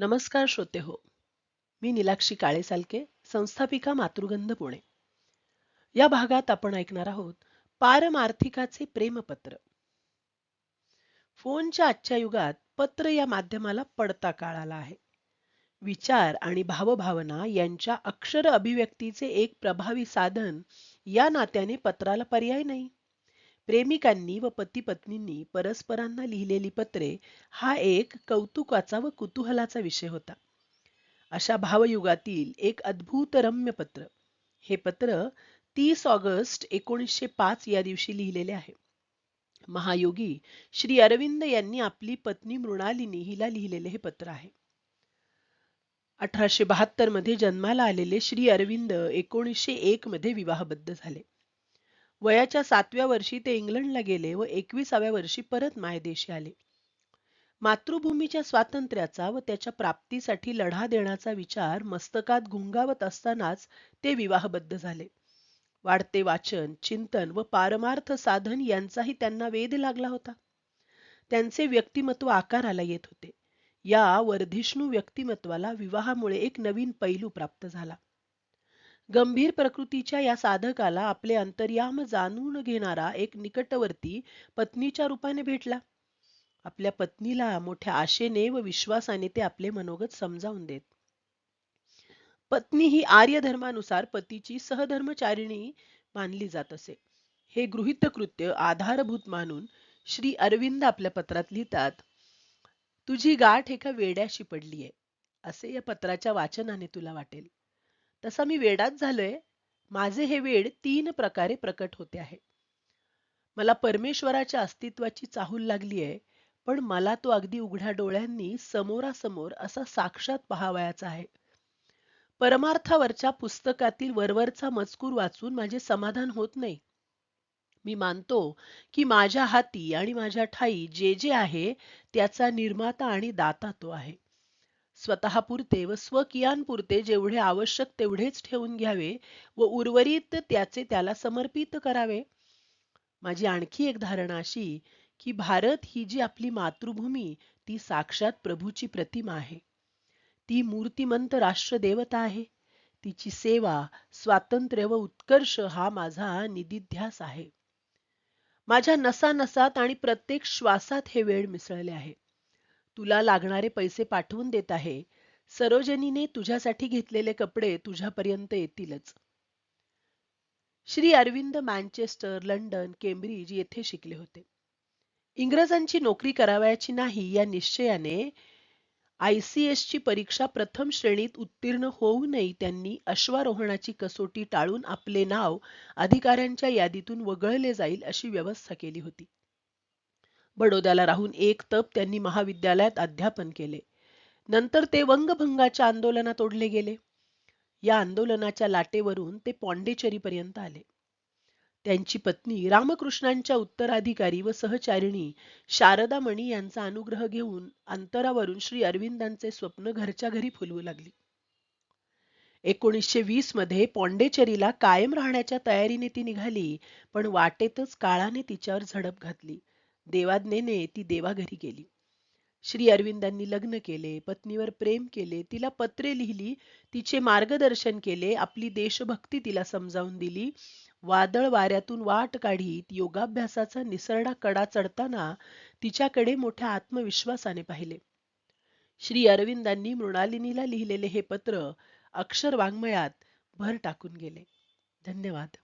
नमस्कार श्रोते हो. मी निलाक्षी काळे सालके संस्थापिका मातृगंध पुणे. या भागात आपण ऐकणार आहोत पारमार्थिकाचे प्रेमपत्र. फोनच्या आजच्या युगात पत्र या माध्यमाला पडता काळ आला आहे. विचार आणि भावभावना यांच्या अक्षर अभिव्यक्तीचे एक प्रभावी साधन या नात्याने पत्राला पर्याय नाही. प्रेमिकांनी व पती पत्नींनी परस्परांना लिहिलेली पत्रे हा एक कौतुकाचा व कुतूहलाचा विषय होता. अशा भावयुगातील एक अद्भुत रम्य पत्र. हे पत्र तीस ऑगस्ट एकोणीसशे पाच या दिवशी लिहिलेले आहे. महायोगी श्री अरविंद यांनी आपली पत्नी मृणालिनी हिला लिहिलेले हे पत्र आहे. अठराशे बहात्तरमध्ये जन्माला आलेले श्री अरविंद एकोणीसशे एक मध्ये विवाहबद्ध झाले. वयाच्या सातव्या वर्षी ते इंग्लंडला गेले व एकविसाव्या वर्षी परत मायदेशी आले. मातृभूमीच्या स्वातंत्र्याचा व त्याच्या प्राप्तीसाठी लढा देण्याचा विचार मस्तकात गुंगावत असतानाच ते विवाहबद्ध झाले. वाढते वाचन चिंतन व पारमार्थ साधन यांचाही त्यांना वेध लागला होता. त्यांचे व्यक्तिमत्व आकाराला येत होते. या वर्धिष्णू व्यक्तिमत्वाला विवाहामुळे एक नवीन पैलू प्राप्त झाला. गंभीर प्रकृतीच्या या साधकाला आपले अंतर्याम जाणून घेणारा एक निकटवर्ती पत्नीच्या रूपाने भेटला. आपल्या पत्नीला मोठ्या आशेने व विश्वासाने ते आपले मनोगत समजावून देत. पत्नी ही आर्य धर्मानुसार पतीची सहधर्मचारिणी मानली जात असे. हे गृहित कृत्य आधारभूत मानून श्री अरविंद आपल्या पत्रात लिहितात तुझी गाठ एका वेड्याशी पडलीये असे या पत्राच्या वाचनाने तुला वाटेल. तसा मी वेडाच झालोय. माझे हे वेड तीन प्रकारे प्रकट होते आहे. मला परमेश्वराच्या अस्तित्वाची चाहूल लागली आहे पण मला तो अगदी उघड्या डोळ्यांनी समोरासमोर असा साक्षात पहावयाचा आहे. परमार्थावरच्या पुस्तकातील वरवरचा मजकूर वाचून माझे समाधान होत नाही. मी मानतो की माझ्या हाती आणि माझ्या ठाई जे जे आहे त्याचा निर्माता आणि दाता तो आहे. स्वतःपुरते व स्वकियांपुरते जेवढे आवश्यक तेवढेच ठेवून घ्यावे व उर्वरित त्याचे त्याला समर्पित करावे. माझी आणखी एक धारणा अशी की भारत ही जी आपली मातृभूमी ती साक्षात प्रभूची प्रतिमा आहे. ती मूर्तिमंत राष्ट्रदेवता आहे. तिची सेवा स्वातंत्र्य व उत्कर्ष हा माझा निधिध्यास आहे. माझ्या नसानसात आणि प्रत्येक श्वासात हे वेळ मिसळले आहे. तुला लागणारे पैसे पाठवून देत आहे. सरोजनीने तुझ्यासाठी घेतलेले कपडे तुझ्यापर्यंत येतीलच. Shri Arvind Manchester London Cambridge येथे शिकले होते. इंग्रजांची नोकरी करावयाची नाही या निश्चयाने आय सी एसची परीक्षा प्रथम श्रेणीत उत्तीर्ण होऊनही त्यांनी अश्वारोहणाची कसोटी टाळून आपले नाव अधिकाऱ्यांच्या यादीतून वगळले जाईल अशी व्यवस्था केली होती. बडोद्याला राहून एक तप त्यांनी महाविद्यालयात अध्यापन केले. नंतर ते वंगभंगाच्या आंदोलनात ओढले गेले. या आंदोलनाच्या लाटेवरून ते पर्यंत आले. त्यांची पत्नी रामकृष्णांच्या उत्तराधिकारी व सहचारिणी शारदा मणी यांचा अनुग्रह घेऊन अंतरावरून श्री अरविंदांचे स्वप्न घरच्या घरी फुलवू लागली. एकोणीसशे वीसमध्ये पॉंडेचेरीला कायम राहण्याच्या तयारीने ती निघाली पण वाटेतच काळाने तिच्यावर झडप घातली. देवाज्ञेने ती देवाघरी गेली. श्री अरविंदांनी लग्न केले पत्नीवर प्रेम केले तिला पत्रे लिहिली तिचे मार्गदर्शन केले आपली देशभक्ती तिला समजावून दिली. वादळ वाऱ्यातून वाट काढीत योगाभ्यासाचा निसरडा कडा चढताना तिच्याकडे मोठ्या आत्मविश्वासाने पाहिले. श्री अरविंदांनी मृणालिनीला लिहिलेले हे पत्र अक्षर वाङ्मयात भर टाकून गेले. धन्यवाद.